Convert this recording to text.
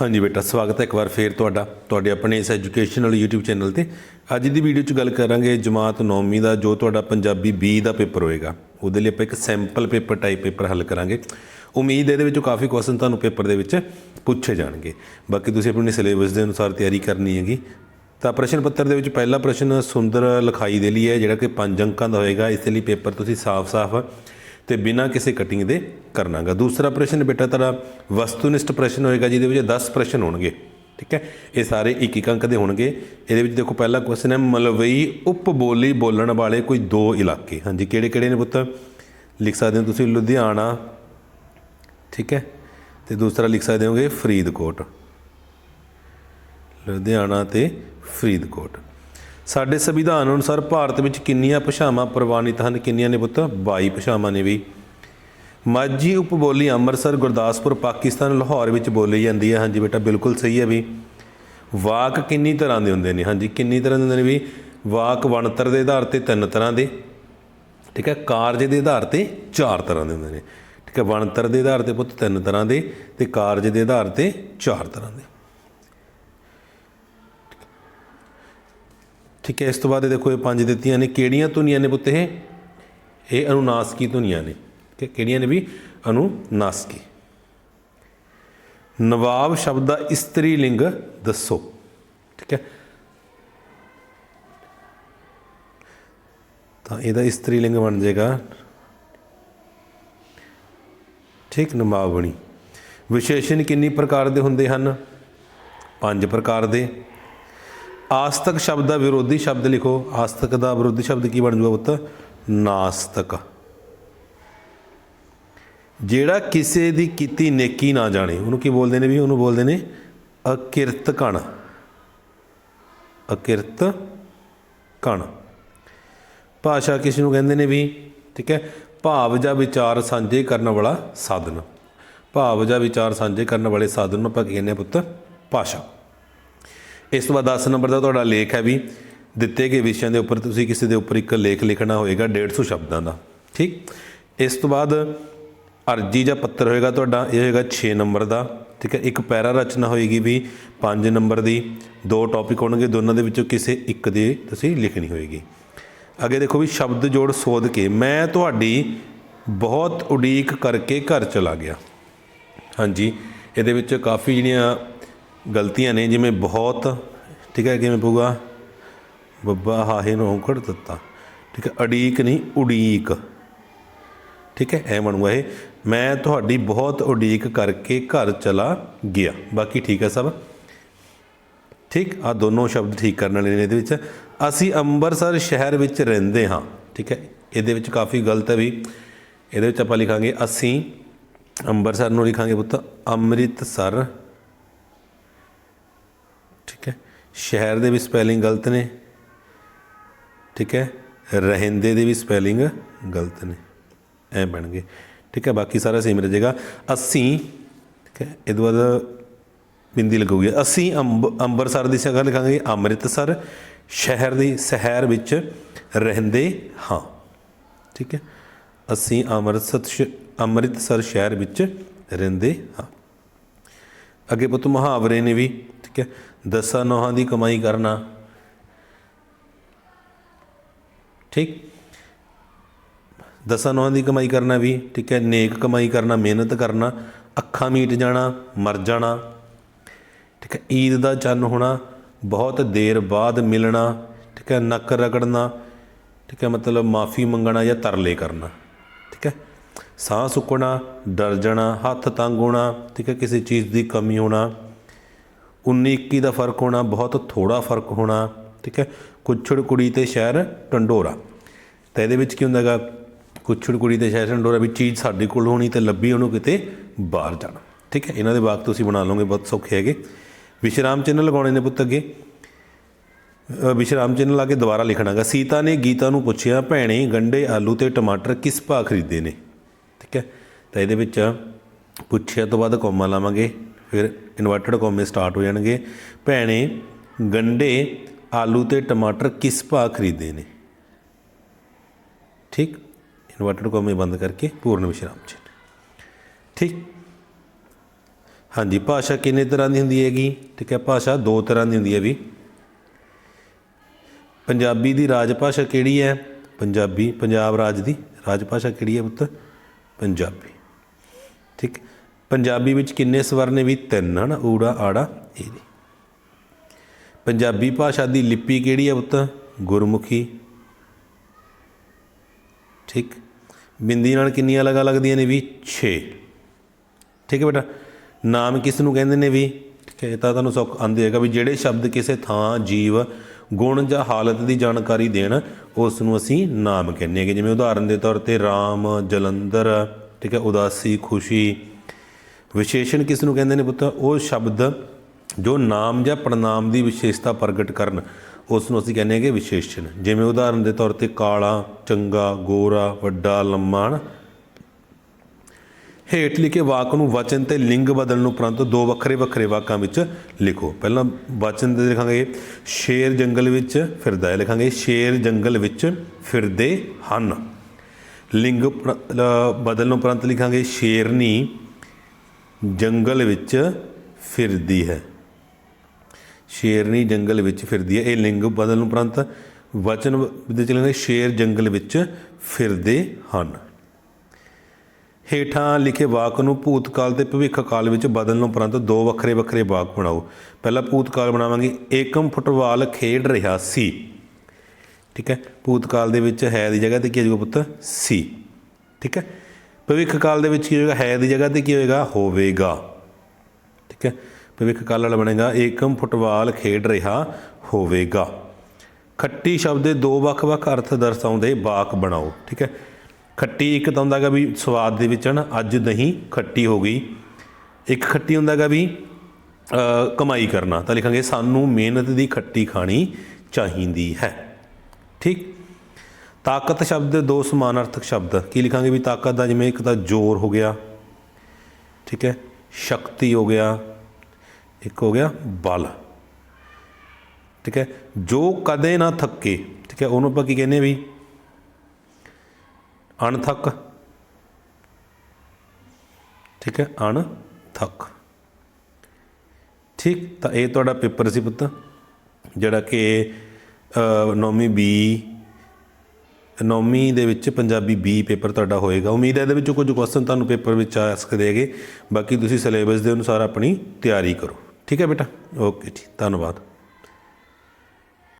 ਹਾਂਜੀ ਬੇਟਾ, ਸਵਾਗਤ ਹੈ ਇੱਕ ਵਾਰ ਫੇਰ ਤੁਹਾਡਾ, ਤੁਹਾਡੇ ਆਪਣੇ ਇਸ ਐਜੂਕੇਸ਼ਨਲ YouTube ਚੈਨਲ ਤੇ। ਅੱਜ ਦੀ ਵੀਡੀਓ 'ਚ ਗੱਲ ਕਰਾਂਗੇ ਜਮਾਤ 9ਵੀਂ ਦਾ, ਜੋ ਤੁਹਾਡਾ ਪੰਜਾਬੀ B ਦਾ ਪੇਪਰ ਹੋਏਗਾ। ਉਹਦੇ ਲਈ ਆਪਾਂ ਇੱਕ ਸੈਂਪਲ ਪੇਪਰ ਟਾਈਪ ਪੇਪਰ ਹੱਲ ਕਰਾਂਗੇ। ਉਮੀਦ ਇਹਦੇ ਵਿੱਚੋਂ ਕਾਫੀ ਕੁਐਸਚਨ ਤੁਹਾਨੂੰ ਪੇਪਰ ਦੇ ਵਿੱਚ ਪੁੱਛੇ ਜਾਣਗੇ। ਬਾਕੀ ਤੁਸੀਂ ਆਪਣੇ ਸਿਲੇਬਸ ਦੇ ਅਨੁਸਾਰ ਤਿਆਰੀ ਕਰਨੀ ਹੈਗੀ। ਤਾਂ ਪ੍ਰਸ਼ਨ ਪੱਤਰ ਦੇ ਵਿੱਚ ਪਹਿਲਾ ਪ੍ਰਸ਼ਨ ਸੁੰਦਰ ਲਿਖਾਈ ਦੇ ਲਈ ਹੈ, ਜਿਹੜਾ ਕਿ ਪੰਜ ਅੰਕਾਂ ਦਾ ਹੋਏਗਾ। ਇਸ ਲਈ ਪੇਪਰ ਤੁਸੀਂ ਸਾਫ਼-ਸਾਫ਼ ਤੇ ਬਿਨਾਂ ਕਿਸੇ ਕਟਿੰਗ ਦੇ ਕਰਨਾਗਾ। ਦੂਸਰਾ ਪ੍ਰਸ਼ਨ, ਬੇਟਾ, ਤੇਰਾ ਵਸਤੂਨਿਸ਼ਟ ਪ੍ਰਸ਼ਨ ਹੋਏਗਾ, ਜਿਹਦੇ ਵਿੱਚ 10 ਪ੍ਰਸ਼ਨ ਹੋਣਗੇ, ਠੀਕ ਹੈ? ਇਹ ਸਾਰੇ ਇੱਕ ਇੱਕ ਅੰਕ ਦੇ ਹੋਣਗੇ। ਇਹਦੇ ਵਿੱਚ ਦੇਖੋ, ਪਹਿਲਾ ਕੁਐਸਚਨ ਹੈ, ਮਲਵਈ ਉਪਬੋਲੀ ਬੋਲਣ ਵਾਲੇ ਕੋਈ ਦੋ ਇਲਾਕੇ। ਹਾਂਜੀ, ਕਿਹੜੇ ਕਿਹੜੇ ਨੇ ਪੁੱਤ? ਲਿਖ ਸਕਦੇ ਹੋ ਤੁਸੀਂ ਲੁਧਿਆਣਾ, ਠੀਕ ਹੈ? ਤੇ ਦੂਸਰਾ ਲਿਖ ਸਕਦੇ ਹੋਗੇ ਫਰੀਦਕੋਟ। ਲੁਧਿਆਣਾ ਤੇ ਫਰੀਦਕੋਟ। ਸਾਡੇ ਸੰਵਿਧਾਨ ਅਨੁਸਾਰ ਭਾਰਤ ਵਿੱਚ ਕਿੰਨੀਆਂ ਭਾਸ਼ਾਵਾਂ ਪ੍ਰਵਾਨਿਤ ਹਨ, ਕਿੰਨੀਆਂ ਨੇ ਪੁੱਤ? 22 ਭਾਸ਼ਾਵਾਂ ਨੇ ਵੀ। ਮਾਝੀ ਉਪਬੋਲੀ ਅੰਮ੍ਰਿਤਸਰ, ਗੁਰਦਾਸਪੁਰ, ਪਾਕਿਸਤਾਨ, ਲਾਹੌਰ ਵਿੱਚ ਬੋਲੀ ਜਾਂਦੀ ਹੈ ਹਾਂਜੀ ਬੇਟਾ, ਬਿਲਕੁਲ ਸਹੀ ਹੈ ਵੀ। ਵਾਕ ਕਿੰਨੀ ਤਰ੍ਹਾਂ ਦੇ ਹੁੰਦੇ ਨੇ? ਹਾਂਜੀ, ਕਿੰਨੀ ਤਰ੍ਹਾਂ ਦੇ ਹੁੰਦੇ ਨੇ ਵੀ? ਵਾਕ ਵਣਤਰ ਦੇ ਆਧਾਰ ਤੇ ਤਿੰਨ ਤਰ੍ਹਾਂ ਦੇ, ਠੀਕ ਹੈ? ਕਾਰਜ ਦੇ ਆਧਾਰ ਤੇ ਚਾਰ ਤਰ੍ਹਾਂ ਦੇ ਹੁੰਦੇ ਨੇ, ਠੀਕ ਹੈ? ਵਣਤਰ ਦੇ ਆਧਾਰ ਤੇ ਪੁੱਤ ਤਿੰਨ ਤਰ੍ਹਾਂ ਦੇ ਤੇ ਕਾਰਜ ਦੇ ਆਧਾਰ ਤੇ ਚਾਰ ਤਰ੍ਹਾਂ ਦੇ। ਠੀਕ ਹੈ, ਇਸ ਤੋਂ ਬਾਅਦ ਇਹ ਦੇਖੋ ਇਹ ਪੰਜ ਦਿੱਤੀਆਂ ਨੇ। ਕਿਹੜੀਆਂ ਧੁਨੀਆਂ ਨੇ ਪੁੱਤ ਇਹ? ਇਹ ਅਨੁਨਾਸਕੀ ਧੁਨੀਆਂ ਨੇ। ਠੀਕ ਹੈ ਕਿਹੜੀਆਂ ਨੇ ਵੀ? ਅਨੁਨਾਸਕੀ। ਨਵਾਬ ਸ਼ਬਦ ਦਾ ਇਸਤਰੀ ਲਿੰਗ ਦੱਸੋ। ਠੀਕ ਹੈ। ਤਾਂ ਇਹਦਾ ਇਸਤਰੀ ਲਿੰਗ ਬਣ ਜਾਏਗਾ। ਠੀਕ, ਨਵਾਬਣੀ। ਵਿਸ਼ੇਸ਼ਣ ਕਿੰਨੀ ਪ੍ਰਕਾਰ ਦੇ ਹੁੰਦੇ ਹਨ? ਪੰਜ ਪ੍ਰਕਾਰ ਦੇ। ਆਸਤਕ ਸ਼ਬਦ ਦਾ ਵਿਰੋਧੀ ਸ਼ਬਦ ਲਿਖੋ। ਆਸਤਕ ਦਾ ਵਿਰੋਧੀ ਸ਼ਬਦ ਕੀ ਬਣ ਜਾਊਗਾ ਪੁੱਤ? ਨਾਸਤਕ। ਜਿਹੜਾ ਕਿਸੇ ਦੀ ਕੀਤੀ ਨੇਕੀ ਨਾ ਜਾਣੇ, ਉਹਨੂੰ ਕੀ ਬੋਲਦੇ ਨੇ ਵੀ? ਉਹਨੂੰ ਬੋਲਦੇ ਨੇ ਅਕਿਰਤ ਕਣ ਅਕਿਰਤ ਕਣ ਭਾਸ਼ਾ ਕਿਸ ਨੂੰ ਕਹਿੰਦੇ ਨੇ ਵੀ? ਠੀਕ ਹੈ। ਭਾਵ ਜਾਂ ਵਿਚਾਰ ਸਾਂਝੇ ਕਰਨ ਵਾਲਾ ਸਾਧਨ। ਭਾਵ ਜਾਂ ਵਿਚਾਰ ਸਾਂਝੇ ਕਰਨ ਵਾਲੇ ਸਾਧਨ ਨੂੰ ਆਪਾਂ ਕੀ ਕਹਿੰਦੇ ਆ ਪੁੱਤ? ਭਾਸ਼ਾ। ਇਸ ਤੋਂ ਬਾਅਦ 10 ਨੰਬਰ ਦਾ ਤੁਹਾਡਾ ਲੇਖ ਹੈ ਵੀ ਦਿੱਤੇ ਗਏ ਵਿਸ਼ਿਆਂ ਦੇ ਉੱਪਰ ਤੁਸੀਂ ਕਿਸੇ ਦੇ ਉੱਪਰ ਇੱਕ ਲੇਖ ਲਿਖਣਾ ਹੋਏਗਾ 150 ਸ਼ਬਦਾਂ ਦਾ, ਠੀਕ? ਇਸ ਤੋਂ ਬਾਅਦ ਅਰਜੀ ਜਾਂ ਪੱਤਰ ਹੋਏਗਾ ਤੁਹਾਡਾ, ਇਹ ਹੋਏਗਾ 6 ਨੰਬਰ ਦਾ, ਠੀਕ ਹੈ? ਇੱਕ ਪੈਰਾ ਰਚਨਾ ਹੋਏਗੀ ਵੀ 5 ਨੰਬਰ ਦੀ, ਦੋ ਟੌਪਿਕ ਹੋਣਗੇ, ਦੋਨਾਂ ਦੇ ਵਿੱਚੋਂ ਕਿਸੇ ਇੱਕ ਦੇ ਤੁਸੀਂ ਲਿਖਣੀ ਹੋਏਗੀ। ਅੱਗੇ ਦੇਖੋ ਵੀ ਸ਼ਬਦ ਜੋੜ ਸੋਧ ਕੇ, ਮੈਂ ਤੁਹਾਡੀ ਬਹੁਤ ਉਡੀਕ ਕਰਕੇ ਘਰ ਚਲਾ ਗਿਆ। ਹਾਂਜੀ, ਇਹਦੇ ਵਿੱਚ ਕਾਫੀ ਜਿਹੜੀਆਂ ਗਲਤੀਆਂ ਨੇ, ਜਿਵੇਂ ਬਹੁਤ, ਠੀਕ ਹੈ, ਕਿਵੇਂ ਪਊਗਾ? ਬੱਬਾ ਹਾਹੇ ਨੂੰ ਔਂਕੜ ਦਿੱਤਾ। ਠੀਕ ਹੈ ਅਡੀਕ ਨਹੀਂ, ਉਡੀਕ। ਠੀਕ ਹੈ, ਐ ਬਣੂਗਾ ਇਹ। ਮੈਂ ਤੁਹਾਡੀ ਬਹੁਤ ਉਡੀਕ ਕਰਕੇ ਘਰ ਚਲਾ ਗਿਆ। ਬਾਕੀ ਠੀਕ ਹੈ ਸਭ? ਠੀਕ ਆ ਦੋਨੋਂ ਸ਼ਬਦ ਠੀਕ ਕਰਨ ਵਾਲੇ ਨੇ ਇਹਦੇ ਵਿੱਚ। ਅਸੀਂ ਅੰਮ੍ਰਿਤਸਰ ਸ਼ਹਿਰ ਵਿੱਚ ਰਹਿੰਦੇ ਹਾਂ। ਠੀਕ ਹੈ, ਇਹਦੇ ਵਿੱਚ ਕਾਫੀ ਗਲਤ ਹੈ ਵੀ। ਇਹਦੇ ਵਿੱਚ ਆਪਾਂ ਲਿਖਾਂਗੇ, ਅਸੀਂ ਅੰਮ੍ਰਿਤਸਰ ਨੂੰ ਲਿਖਾਂਗੇ ਪੁੱਤ, ਅੰਮ੍ਰਿਤਸਰ ਠੀਕ ਹੈ ਸ਼ਹਿਰ ਦੇ ਵੀ ਸਪੈਲਿੰਗ ਗਲਤ ਨੇ। ਠੀਕ ਹੈ? ਰਹਿੰਦੇ ਦੇ ਵੀ ਸਪੈਲਿੰਗ ਗਲਤ ਨੇ। ਐ ਬਣਗੇ ਠੀਕ ਹੈ? ਬਾਕੀ ਸਾਰਾ ਸੇਮ ਰਹਿ ਜਾਏਗਾ ਅਸੀਂ, ਠੀਕ ਹੈ? ਇਹਦੇ ਬਾਅਦ ਬਿੰਦੀ ਲੱਗੂਗੀ। ਅਸੀਂ ਅੰਬ ਅੰਮ੍ਰਿਤਸਰ ਦੀ ਜਗ੍ਹਾ ਲਿਖਾਂਗੇ। ਅੰਮ੍ਰਿਤਸਰ ਸ਼ਹਿਰ ਦੀ ਸ਼ਹਿਰ ਵਿੱਚ ਰਹਿੰਦੇ ਹਾਂ। ਠੀਕ ਹੈ? ਅਸੀਂ ਅੰਮ੍ਰਿਤਸਰ ਸ਼- ਅੰਮ੍ਰਿਤਸਰ ਸ਼ਹਿਰ ਵਿੱਚ ਰਹਿੰਦੇ ਹਾਂ। ਅੱਗੇ ਪੁੱਤ ਮੁਹਾਵਰੇ ਨੇ ਵੀ, ਠੀਕ ਹੈ, ਦਸਾਂ ਨੋਹਾਂ ਦੀ ਕਮਾਈ ਕਰਨਾ। ਠੀਕ? ਦਸਾਂ ਨੋਹਾਂ ਦੀ ਕਮਾਈ ਕਰਨਾ ਵੀ, ਠੀਕ ਹੈ, ਨੇਕ ਕਮਾਈ ਕਰਨਾ, ਮਿਹਨਤ ਕਰਨਾ, ਅੱਖਾਂ ਮੀਟ ਜਾਣਾ, ਮਰ ਜਾਣਾ। ਠੀਕ ਹੈ, ਈਦ ਦਾ ਚੰਨ ਹੋਣਾ, ਬਹੁਤ ਦੇਰ ਬਾਅਦ ਮਿਲਣਾ, ਠੀਕ ਹੈ, ਨੱਕ ਰਗੜਨਾ, ਠੀਕ ਹੈ, ਮਤਲਬ ਮਾਫੀ ਮੰਗਣਾ ਜਾਂ ਤਰਲੇ ਕਰਨਾ। ਠੀਕ ਹੈ ਸਾਹ ਸੁੱਕਣਾ, ਡਰ ਜਾਣਾ, ਹੱਥ ਤੰਗ ਹੋਣਾ, ਠੀਕ ਹੈ, ਕਿਸੇ ਚੀਜ਼ ਦੀ ਕਮੀ ਹੋਣਾ। 19 21 ਦਾ ਫ਼ਰਕ ਹੋਣਾ, ਬਹੁਤ ਥੋੜਾ ਫ਼ਰਕ ਹੋਣਾ, ਠੀਕ ਹੈ। ਕੁੱਛੜ ਕੁੜੀ ਤੇ ਸ਼ਹਿਰ ਟੰਡੋਰਾ ਤਾਂ ਇਹਦੇ ਵਿੱਚ ਕੀ ਹੁੰਦਾਗਾ ਕੁੱਛੜ ਕੁੜੀ ਤੇ ਸ਼ਹਿਰ ਟੰਡੋਰਾ ਵੀ ਚੀਜ਼ ਸਾਡੇ ਕੋਲ ਹੋਣੀ ਤੇ ਲੱਭੀ ਉਹਨੂੰ ਕਿਤੇ ਬਾਹਰ ਜਾਣਾ, ਠੀਕ ਹੈ। ਇਹਨਾਂ ਦੇ ਵਾਕ ਤੁਸੀਂ ਬਣਾ ਲਓਗੇ, ਬਹੁਤ ਸੌਖੇ ਹੈਗੇ। ਵਿਸ਼ਰਾਮ ਚਿੰਨ੍ਹ ਲਗਾਉਣੇ ਨੇ ਪੁੱਤ ਅੱਗੇ। ਵਿਸ਼ਰਾਮ ਚਿੰਨ੍ਹ ਲਾ ਕੇ ਦੁਬਾਰਾ ਲਿਖਣਾਗਾ ਸੀਤਾ ਨੇ ਗੀਤਾ ਨੂੰ ਪੁੱਛਿਆ, ਭੈਣੇ ਗੰਡੇ ਆਲੂ ਤੇ ਟਮਾਟਰ ਕਿਸ ਭਾਅ ਖਰੀਦੇ ਨੇ? ਠੀਕ ਹੈ? ਤਾਂ ਇਹਦੇ ਵਿੱਚ ਪੁੱਛਿਆ ਤੋਂ ਬਾਅਦ ਕੋਮਾ ਲਾਵਾਂਗੇ, ਫਿਰ ਇਨਵਰਟਡ ਕੋਮੇ ਸਟਾਰਟ ਹੋ ਜਾਣਗੇ। ਭੈਣੇ, ਗੰਡੇ, ਆਲੂ ਤੇ ਟਮਾਟਰ ਕਿਸ ਭਾਅ ਖਰੀਦੇ ਨੇ? ਠੀਕ? ਇਨਵਰਟਡ ਕੋਮੇ ਬੰਦ ਕਰਕੇ ਪੂਰਨ ਵਿਸ਼ਰਾਮ 'ਚ। ਠੀਕ? ਹਾਂਜੀ, ਭਾਸ਼ਾ ਕਿੰਨੇ ਤਰ੍ਹਾਂ ਦੀ ਹੁੰਦੀ ਹੈਗੀ? ਠੀਕ ਹੈ, ਭਾਸ਼ਾ ਦੋ ਤਰ੍ਹਾਂ ਦੀ ਹੁੰਦੀ ਹੈ ਵੀ। ਪੰਜਾਬੀ ਦੀ ਰਾਜ ਭਾਸ਼ਾ ਕਿਹੜੀ ਹੈ? ਪੰਜਾਬੀ, ਪੰਜਾਬ ਰਾਜ ਦੀ ਰਾਜ ਭਾਸ਼ਾ ਕਿਹੜੀ ਹੈ ਪੁੱਤ? ਪੰਜਾਬੀ। ਠੀਕ? ਪੰਜਾਬੀ ਵਿੱਚ ਕਿੰਨੇ ਸਵਰ ਨੇ ਵੀ? ਤਿੰਨ, ਹਨ? ਊੜਾ, ਆੜਾ ਏ ਪੰਜਾਬੀ ਭਾਸ਼ਾ ਦੀ ਲਿਪੀ ਕਿਹੜੀ ਹੈ ਪੁੱਤ? ਗੁਰਮੁਖੀ। ਠੀਕ? ਬਿੰਦੀ ਨਾਲ ਕਿੰਨੀਆਂ ਲਗਾ ਲੱਗਦੀਆਂ ਨੇ ਵੀ? 6 ਠੀਕ ਹੈ ਬੇਟਾ? ਨਾਮ ਕਿਸ ਨੂੰ ਕਹਿੰਦੇ ਨੇ ਵੀ? ਠੀਕ ਹੈ ਇਹ ਤਾਂ ਤੁਹਾਨੂੰ ਸੌਖ ਆਂਦੇ ਹੈਗਾ ਵੀ ਜਿਹੜੇ ਸ਼ਬਦ ਕਿਸੇ ਥਾਂ, ਜੀਵ ਗੁਣ ਜਾਂ ਹਾਲਤ ਦੀ ਜਾਣਕਾਰੀ ਦੇਣ, ਉਸ ਨੂੰ ਅਸੀਂ ਨਾਮ ਕਹਿੰਦੇ ਹੈਗੇ। ਜਿਵੇਂ ਉਦਾਹਰਨ ਦੇ ਤੌਰ ਤੇ ਰਾਮ, ਜਲੰਧਰ, ਠੀਕ ਹੈ, ਉਦਾਸੀ, ਖੁਸ਼ੀ। ਵਿਸ਼ੇਸ਼ਣ ਕਿਸ ਨੂੰ ਕਹਿੰਦੇ ਨੇ ਪੁੱਤ? ਉਹ ਸ਼ਬਦ ਜੋ ਨਾਮ ਜਾਂ ਪ੍ਰਣਾਮ ਦੀ ਵਿਸ਼ੇਸ਼ਤਾ ਪ੍ਰਗਟ ਕਰਨ, ਉਸ ਨੂੰ ਅਸੀਂ ਕਹਿੰਦੇ ਹੈਗੇ ਵਿਸ਼ੇਸ਼ਣ। ਜਿਵੇਂ ਉਦਾਹਰਨ ਦੇ ਤੌਰ ਤੇ ਕਾਲਾ, ਚੰਗਾ, ਗੋਰਾ, ਵੱਡਾ ਲੰਮਾ ਹੇਠ ਲਿਖੇ ਵਾਕ ਨੂੰ ਵਚਨ ਤੇ ਲਿੰਗ ਬਦਲਣ ਨੂੰ ਉਪਰੰਤ ਦੋ ਵੱਖਰੇ ਵੱਖਰੇ ਵਾਕਾਂ ਵਿੱਚ ਲਿਖੋ। ਪਹਿਲਾਂ ਵਚਨ 'ਤੇ ਲਿਖਾਂਗੇ, ਸ਼ੇਰ ਜੰਗਲ ਵਿੱਚ ਫਿਰਦਾ ਹੈ। ਲਿਖਾਂਗੇ, ਸ਼ੇਰ ਜੰਗਲ ਵਿੱਚ ਫਿਰਦੇ ਹਨ। ਲਿੰਗ ਬਦਲਣ ਨੂੰ ਉਪਰੰਤ ਲਿਖਾਂਗੇ, ਸ਼ੇਰਨੀ ਜੰਗਲ ਵਿੱਚ ਫਿਰਦੀ ਹੈ। ਸ਼ੇਰਨੀ ਜੰਗਲ ਵਿੱਚ ਫਿਰਦੀ ਹੈ। ਇਹ ਲਿੰਗ ਬਦਲਣ ਨੂੰ ਉਪਰੰਤ ਵਚਨ ਦੇ ਚਲਾਂਗੇ ਸ਼ੇਰ ਜੰਗਲ ਵਿੱਚ ਫਿਰਦੇ ਹਨ। ਹੇਠਾਂ ਲਿਖੇ ਵਾਕ ਨੂੰ ਭੂਤਕਾਲ ਤੇ ਭਵਿੱਖ ਕਾਲ ਵਿੱਚ ਬਦਲਣ ਉਪਰੰਤ ਦੋ ਵੱਖਰੇ ਵੱਖਰੇ ਵਾਕ ਬਣਾਓ। ਪਹਿਲਾ ਭੂਤਕਾਲ ਬਣਾਵਾਂਗੇ। ਏਕਮ ਫੁੱਟਬਾਲ ਖੇਡ ਰਿਹਾ ਸੀ। ਠੀਕ ਹੈ? ਭੂਤਕਾਲ ਦੇ ਵਿੱਚ ਹੈ ਦੀ ਜਗ੍ਹਾ ਤੇ ਕੀ ਹੋਏਗਾ ਪੁੱਤ? ਸੀ। ਠੀਕ ਹੈ? ਭਵਿੱਖ ਕਾਲ ਦੇ ਵਿੱਚ ਕੀ ਹੋਏਗਾ? ਹੈ ਦੀ ਜਗ੍ਹਾ ਤੇ ਕੀ ਹੋਏਗਾ? ਹੋਵੇਗਾ। ਠੀਕ ਹੈ? ਭਵਿੱਖ ਕਾਲ ਵਾਲਾ ਬਣੇਗਾ। ਏਕਮ ਫੁੱਟਬਾਲ ਖੇਡ ਰਿਹਾ ਹੋਵੇਗਾ। ਖੱਟੀ ਸ਼ਬਦ ਦੇ ਦੋ ਵੱਖ-ਵੱਖ ਅਰਥ ਦਰਸਾਉਂਦੇ ਵਾਕ ਬਣਾਓ। ਠੀਕ ਹੈ? ਖੱਟੀ ਇੱਕ ਤਾਂ ਹੁੰਦਾ ਹੈਗਾ ਵੀ ਸਵਾਦ ਦੇ ਵਿੱਚ ਹਨ, ਅੱਜ ਦਹੀਂ ਖੱਟੀ ਹੋ ਗਈ। ਇੱਕ ਖੱਟੀ ਹੁੰਦਾ ਹੈਗਾ ਵੀ ਕਮਾਈ ਕਰਨਾ। ਤਾਂ ਲਿਖਾਂਗੇ, ਸਾਨੂੰ ਮਿਹਨਤ ਦੀ ਖੱਟੀ ਖਾਣੀ ਚਾਹੀਦੀ ਹੈ। ਠੀਕ? ਤਾਕਤ ਸ਼ਬਦ ਦੇ ਦੋ ਸਮਾਨਾਰਥਕ ਸ਼ਬਦ। ਕੀ ਲਿਖਾਂਗੇ ਵੀ ਤਾਕਤ ਦਾ ਜਿਵੇਂ ਇੱਕ ਤਾਂ ਜ਼ੋਰ ਹੋ ਗਿਆ, ਠੀਕ ਹੈ? ਸ਼ਕਤੀ ਹੋ ਗਿਆ, ਇੱਕ ਹੋ ਗਿਆ ਬਲ। ਠੀਕ ਹੈ? ਜੋ ਕਦੇ ਨਾ ਥੱਕੇ, ਠੀਕ ਹੈ? ਉਹਨੂੰ ਆਪਾਂ ਕੀ ਕਹਿੰਦੇ ਵੀ ਅਣਥੱਕ। ਠੀਕ ਹੈ, ਅਣਥੱਕ। ਠੀਕ, ਤਾਂ ਇਹ ਤੁਹਾਡਾ ਪੇਪਰ ਸੀ ਪੁੱਤ, ਜਿਹੜਾ ਕਿ ਨੌਵੀਂ ਬੀ ਨੌਵੀਂ ਦੇ ਵਿੱਚ ਪੰਜਾਬੀ ਬੀ ਪੇਪਰ ਤੁਹਾਡਾ ਹੋਏਗਾ। ਉਮੀਦ ਹੈ ਇਹਦੇ ਵਿੱਚੋਂ ਕੁਝ ਕੁਐਸਚਨ ਤੁਹਾਨੂੰ ਪੇਪਰ ਵਿੱਚ ਆ ਸਕਦੇ ਹੈਗੇ। ਬਾਕੀ ਤੁਸੀਂ ਸਿਲੇਬਸ ਦੇ ਅਨੁਸਾਰ ਆਪਣੀ ਤਿਆਰੀ ਕਰੋ। ਠੀਕ ਹੈ ਬੇਟਾ? ਓਕੇ ਜੀ, ਧੰਨਵਾਦ।